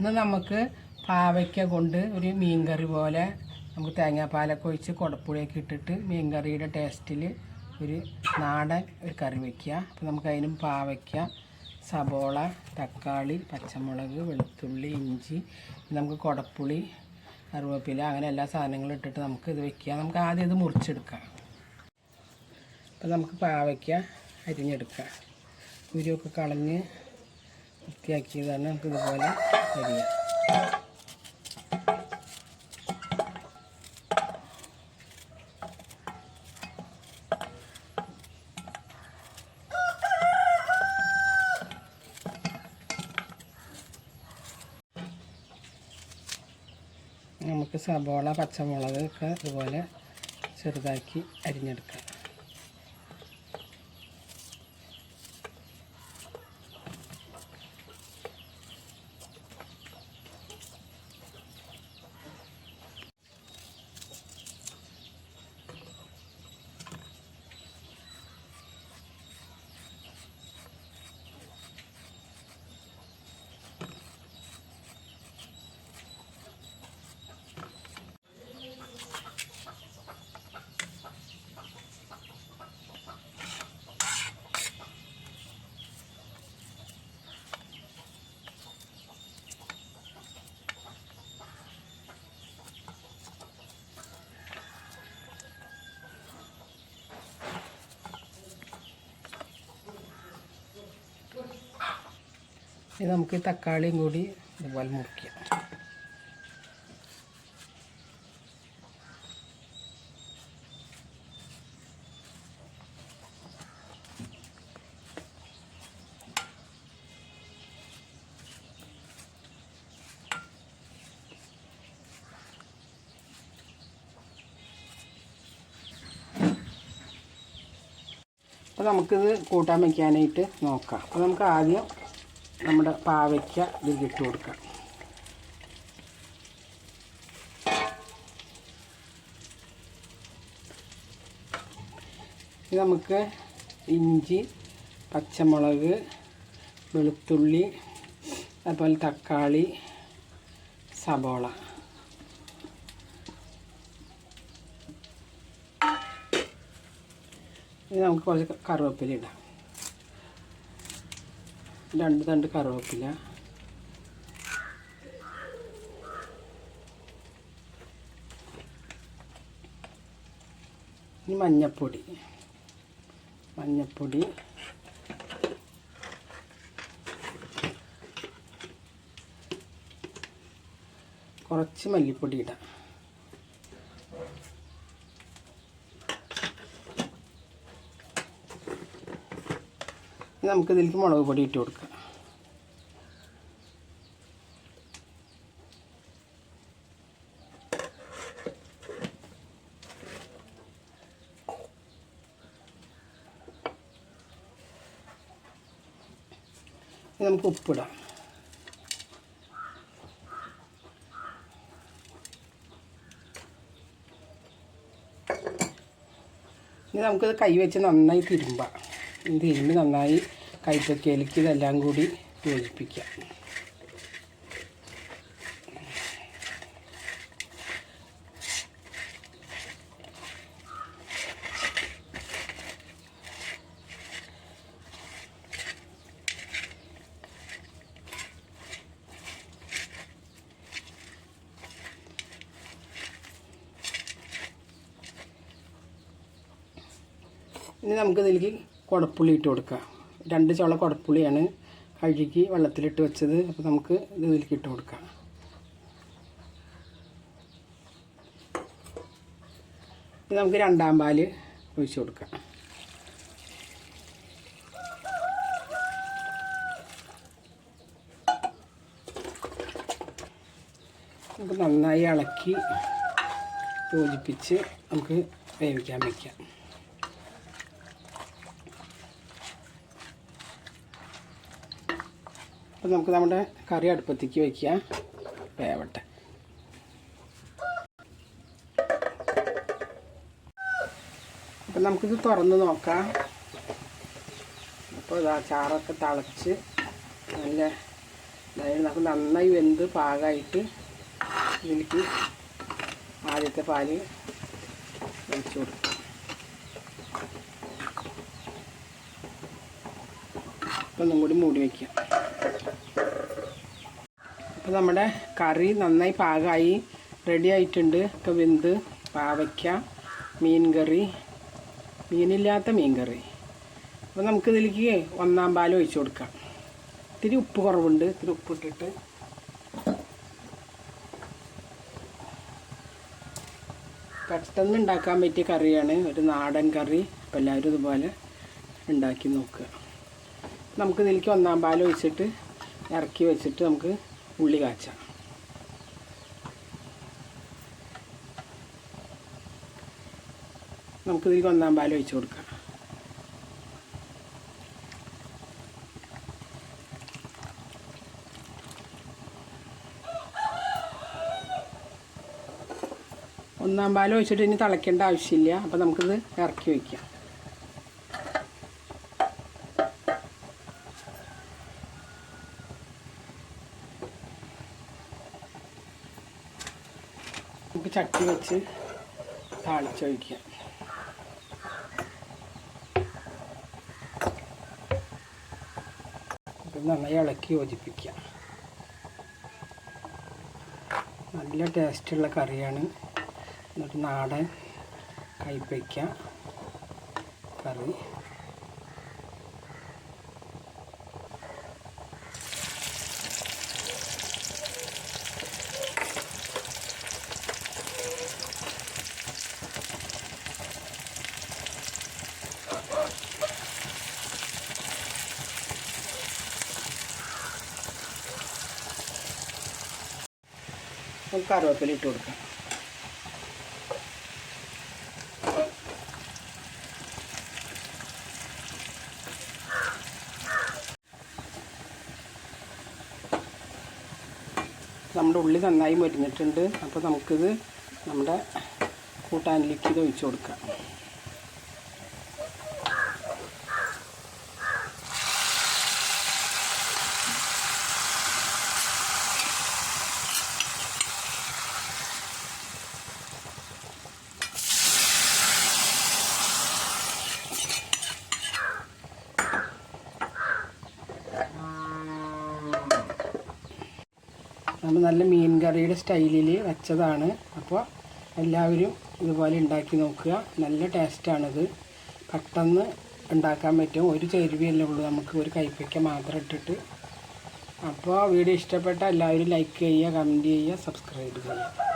ഇന്ന് നമുക്ക് പാവയ്ക്ക കൊണ്ട് ഒരു മീൻ കറി പോലെ നമുക്ക് തേങ്ങാപ്പാലൊക്കെ ഒഴിച്ച് കുടപ്പുളിയൊക്കെ ഇട്ടിട്ട് മീൻകറിയുടെ ടേസ്റ്റിൽ ഒരു നാടൻ ഒരു കറി വയ്ക്കുക അപ്പോൾ നമുക്ക് അതിനും പാവയ്ക്ക സബോള തക്കാളി പച്ചമുളക് വെളുത്തുള്ളി ഇഞ്ചി നമുക്ക് കുടപ്പുളി കറിവേപ്പില അങ്ങനെ എല്ലാ സാധനങ്ങളും ഇട്ടിട്ട് നമുക്ക് ഇത് വെക്കുക. നമുക്ക് ആദ്യം ഇത് മുറിച്ചെടുക്കാം. അപ്പോൾ നമുക്ക് പാവയ്ക്ക അരിഞ്ഞെടുക്കാം. കുരുവൊക്കെ കളഞ്ഞ് വൃത്തിയാക്കിയതാണ് നമുക്ക് ഇതുപോലെ നമുക്ക് സബോള പച്ചമുളക് ഒക്കെ ഇതുപോലെ ചെറുതാക്കി അരിഞ്ഞെടുക്കാം. ഇനി നമുക്ക് ഈ തക്കാളിയും കൂടി ഇതുപോലെ മുറിക്കാം. അപ്പോൾ നമുക്കിത് കൂട്ടാൻ വയ്ക്കാനായിട്ട് നോക്കാം. അപ്പോൾ നമുക്ക് ആദ്യം നമ്മുടെ പാവയ്ക്ക ഇതിൽ ഇട്ട് കൊടുക്കാം. നമുക്ക് ഇഞ്ചി പച്ചമുളക് വെളുത്തുള്ളി അതുപോലെ തക്കാളി സബോള. ഇനി നമുക്ക് കുറച്ച് കറിവേപ്പില ഇടാം. രണ്ട് തണ്ട് കറിവേപ്പില. ഇനി മഞ്ഞപ്പൊടി. മഞ്ഞപ്പൊടി. കുറച്ച് മല്ലിപ്പൊടി ഇടാം. നമുക്ക് ഇതിലേക്ക് മുളക് പൊടി ഇട്ട് കൊടുക്കാം. നമുക്ക് ഉപ്പിടാം. ഇനി നമുക്കിത് കൈ വെച്ച് നന്നായി തിരുമ്പാം. തിരുമ്പി നന്നായി കൈപ്പക്കയിലേക്ക് ഇതെല്ലാം കൂടി യോജിപ്പിക്കാം. ഇനി നമുക്ക് ഇതിലേക്ക് കുടപ്പുളി ഇട്ട് കൊടുക്കാം. രണ്ട് ചോള കുടപ്പുളിയാണ് കഴുകി വെള്ളത്തിലിട്ട് വെച്ചത്. അപ്പോൾ നമുക്ക് ഇത് ഇതിലേക്ക് ഇട്ട് കൊടുക്കാം. നമുക്ക് രണ്ടാം പാൽ ഒഴിച്ചു കൊടുക്കാം. നമുക്ക് നന്നായി ഇളക്കി യോജിപ്പിച്ച് നമുക്ക് വേവിക്കാൻ വയ്ക്കാം അപ്പോൾ നമുക്ക് നമ്മുടെ കറി അടുപ്പത്തേക്ക് വയ്ക്കുക വേവട്ടെ. അപ്പം നമുക്കിത് തുറന്ന് നോക്കാം. അപ്പോൾ ഇതാ ചാറൊക്കെ തിളച്ച് നല്ല അതായത് നമുക്ക് നന്നായി വെന്ത് പാകമായിട്ട് ഇതിലേക്ക് ആദ്യത്തെ പാൽ ഒഴിച്ചു കൊടുക്കും. ഒന്നും കൂടി മൂടി വയ്ക്കാം അപ്പോൾ നമ്മുടെ കറി നന്നായി പാകമായി റെഡി ആയിട്ടുണ്ട്. ഒക്കെ വെന്ത് പാവയ്ക്ക മീൻ കറി മീനില്ലാത്ത മീൻ കറി അപ്പോൾ നമുക്കിതിലേക്ക് ഒന്നാം പാൽ ഒഴിച്ചു കൊടുക്കാം. ഇത്തിരി ഉപ്പ് കുറവുണ്ട്. ഇത്തിരി ഉപ്പിട്ടിട്ട് പെട്ടെന്ന് ഉണ്ടാക്കാൻ പറ്റിയ കറിയാണ്. ഒരു നാടൻ കറി. അപ്പോൾ എല്ലാവരും ഇതുപോലെ ഉണ്ടാക്കി നോക്കുക. നമുക്ക് ഇതിലേക്ക് ഒന്നാം പാൽ ഒഴിച്ചിട്ട് ഇറക്കി വെച്ചിട്ട് നമുക്ക് ഉള്ളി കാച്ചാം. നമുക്ക് ഇതിലേക്ക് ഒന്നാം പാൽ ഒഴിച്ചു കൊടുക്കാം. ഒന്നാം പാൽ ഒഴിച്ചിട്ട് ഇനി തിളയ്ക്കേണ്ട ആവശ്യമില്ല. അപ്പോൾ നമുക്കിത് ഇറക്കി വയ്ക്കാം ചട്ടി വെച്ച് താളിച്ചൊഴിക്കാം നന്നായി ഇളക്കി യോജിപ്പിക്കുക. നല്ല ടേസ്റ്റുള്ള കറിയാണ്. എന്നിട്ട് നാടൻ കൈപ്പയ്ക്ക കറി. നമുക്ക് കറിവേപ്പില ഇട്ട് കൊടുക്കാം. നമ്മുടെ ഉള്ളി നന്നായി മരിഞ്ഞിട്ടുണ്ട്. അപ്പോൾ നമുക്കിത് നമ്മുടെ കൂട്ടാനിലേക്ക് ഇത് ഒഴിച്ചു കൊടുക്കാം. നമ്മൾ നല്ല മീൻ കറിയുടെ സ്റ്റൈലിൽ വെച്ചതാണ്. അപ്പോൾ എല്ലാവരും ഇതുപോലെ ഉണ്ടാക്കി നോക്കുക. നല്ല ടേസ്റ്റാണിത് പെട്ടെന്ന് ഉണ്ടാക്കാൻ പറ്റും. ഒരു ചേരുവയല്ലേ ഉള്ളൂ. നമുക്ക് ഒരു കൈപ്പയ്ക്ക മാത്രം ഇട്ടിട്ട്. അപ്പോൾ വീഡിയോ ഇഷ്ടപ്പെട്ട എല്ലാവരും ലൈക്ക് ചെയ്യുക കമന്റ് ചെയ്യുക സബ്സ്ക്രൈബ് ചെയ്യുക.